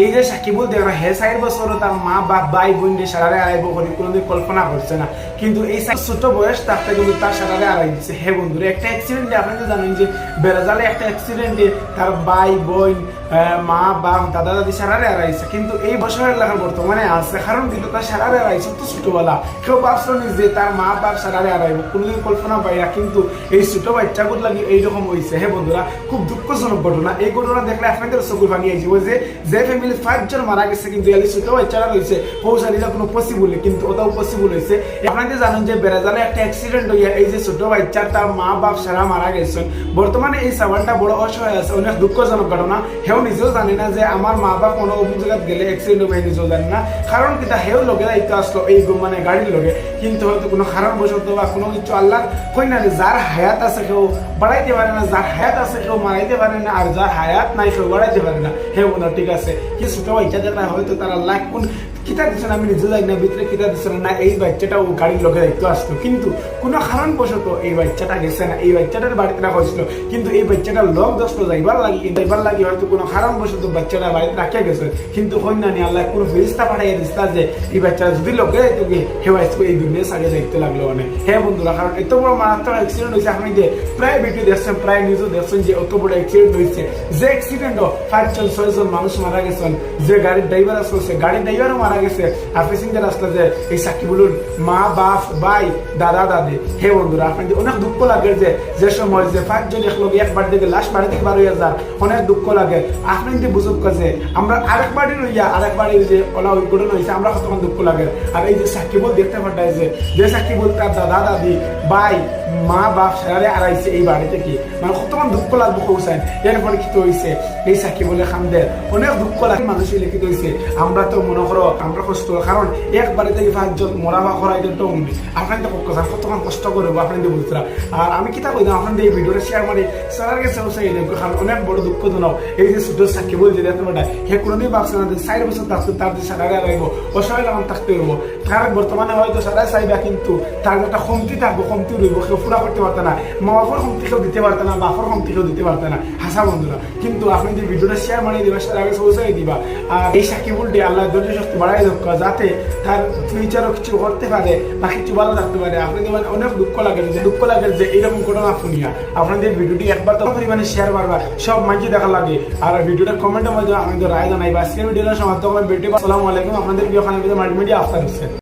এই যে সাকিবুল দেওয়া হে চার বছর তার মা, বাপ, ভাই বোন দিয়ে সারারে আড়াইব করে কোনোদিন কল্পনা করছে না। কিন্তু এই ছোট বয়স তারটা কিন্তু তার সারারে আড়াই দিচ্ছে হে বন্ধুরা একটা অ্যাক্সিডেন্টে আপনি তো জানেন যে বেড়াজালে একটা অ্যাক্সিডেন্টে তার ভাই বোন মা, বাপ, দাদা, দাদি সারারে আড়াইছে কিন্তু এই বছরের লেখা বর্তমানে আছে। কারণ কিন্তু তার সারারে আড়াইছে তো ছোটবেলা। কেউ ভাবছিল না যে তার মা, বাপ সারারে আড়াইব কোনোদিন কল্পনা পাইরা কিন্তু এই ছোট বাচ্চাগুলো লাগি এইরকম হয়েছে হে বন্ধুরা, খুব দুঃখজনক ঘটনা। এই ঘটনা দেখলে আপনাদের চকুর ভাঙি আইব যে যে ফ্যামিলি পাঁচজন মারা গেছে, কিন্তু এলি ছোট বাচ্চারা রয়েছে পৌঁছানিটা কোনো পসিবল কিন্তু ওটাও পসিবল হয়েছে আপনাদের জানেন যে, বেড়াজালে একটা অ্যাক্সিডেন্ট হইয়া এই যে ছোট বাচ্চা তার মা, বাপ সারা মারা গেছেন। বর্তমানে এই সাবানটা বড় অসহায় আছে। অনেক দুঃখজনক ঘটনা। হেও নিজেও জানি না যে আমার মা বাপ কোনো অভিযোগত গেলে অ্যাক্সিডেন্ট হবে নিজেও জানি না। কারণ কিতা হেও লগে দায়িত্ব আসলো এই মানে গাড়ির লগে। কিন্তু হয়তো কোনো কারণ বসত বা কোনো কিছু আল্লাহ কই না যার হায়াত আছে কেউ বাড়াইতে পারে না যার হায়াত আছে কেউ মারাইতে পারে না আর যার হায়াত নাই কেউ বাড়াইতে পারে না হে বোনা ঠিক আছে। কি ছোট ইচ্ছা যেটা, হয়তো তারা লাখ কোন কিতা দিচ্ছে না, আমি নিজে যাই না ভিতরে কিতা দিচ্ছে না এই বাচ্চাটা ও গাড়ির লোকে দায়িত্ব আসতো। কিন্তু কোনো কারণ বসত এই বাচ্চাটা গেছে না, এই বাচ্চাটার বাড়িতে রাখা হয়েছিল কিন্তু এই বাচ্চাটার লোক দোষ যাইবার লাগি যাইবার লাগি হয়তো কোনো কারণ বসত বাচ্চাটা বাড়িতে রাখিয়া গেছে। কিন্তু কন্যা নি আল্লাহ কোনো ফেরিস্তা পাঠাইয়া দিস্তা যে, এই বাচ্চাটা যদি লোকে দায়িত্ব গিয়ে হে আজকে এই দুনিয়া সারিয়ে দায়িত্ব লাগল মানে। হ্যাঁ বন্ধুরা কারণ এত বড় মারাত্মক অ্যাক্সিডেন্ট হয়েছে আপনি যে প্রায় ভিডিও দেখছেন প্রায় নিউজও দেখছেন যে অত বড় অ্যাক্সিডেন্ট হয়েছে যে অ্যাক্সিডেন্ট পাঁচজন ছয়জন মানুষ মারা গেছেন, যে গাড়ির ড্রাইভার আসছে গাড়ির ড্রাইভারও মারা গেছে। আর প্যাসেঞ্জার আসলে যে, এই সাকিবুলুর মা, বাপ, ভাই, দাদা, দাদি, হে বন্ধুরা আপনাদের অনেক দুঃখ লাগে যে যে সময় যে পাঁচজন এক বাড়ি থেকে লাস্ট বাড়ি থেকে বার হইয়া যান, অনেক দুঃখ লাগে। আপনি যে বুঝুক যে আমরা আরেক বাড়ি রইয়া আরেক বাড়ির যে ওলা ঘটনা হয়েছে আমরা কতক্ষণ দুঃখ লাগে। আর এই যে সাকিবুল দেখতে পাঠায় যে যে সাকিবুল তার দাদা, দাদি, ভাই, মা, বাপ সারারে আড়াইছে এই বাড়ি থেকে। মানে কতক্ষণ দুঃখ লাগবে কৌশান এরপরে কি হয়েছে এই সাকিবুলের খামদের অনেক দুঃখ লাগে, মানুষ লিখিত হয়েছে আমরা তো মনে করো আমরা কষ্ট কারণ এক বাড়ি থেকে পাঁচজন মরা বা করা এটা তো উনি আপনাদের কথা কতক্ষণ কষ্ট করব আপনাদের বুঝতে আর আমি কিতা কই না আপনাদের এই ভিডিওটা শেয়ার মারি সারার কাছে চাই কারণ অনেক বড় দুঃখজনক এই যে ছোট সাকিবুল যে দেখতে পাঠায় হে কোনোদিন ভাবছে না চার বছর থাকতে তার যে সারারে আড়াইব অসহায় লাগান থাকতে হইব কারণ বর্তমানে হয়তো সারাই চাইবা কিন্তু তার একটা কমতি থাকব কমতি রইব কেউ পুরা করতে পারত না মা বাপর কমতি কেউ দিতে পারত না বাপর কমতি কেউ দিতে পারত না হাসা বন্ধুরা, কিন্তু আপনি যে ভিডিওটা শেয়ার মারিয়ে দিবা সেটা আগে পৌঁছাই দিবা। আর এই সাকিবুলটি আল্লাহ ধৈর্য শক্তি বাড়াই দক্ষ যাতে তার ফিউচারও কিছু করতে পারে বা কিছু ভালো থাকতে পারে। আপনাদের মানে অনেক দুঃখ লাগে, যে দুঃখ লাগে যে এরকম ঘটনা শুনিয়া আপনাদের ভিডিওটি একবার তো পরিমাণে শেয়ার করবা, সব মাঝে দেখা লাগে। আর ভিডিওটা কমেন্টের মধ্যে আমাদের রায় জানাই বা আজকের ভিডিওটা সমাপ্ত করলাম। ভিডিও আসসালামু আলাইকুম। আপনাদের প্রিয় খান মাল্টিমিডিয়া আফতার হোসেন।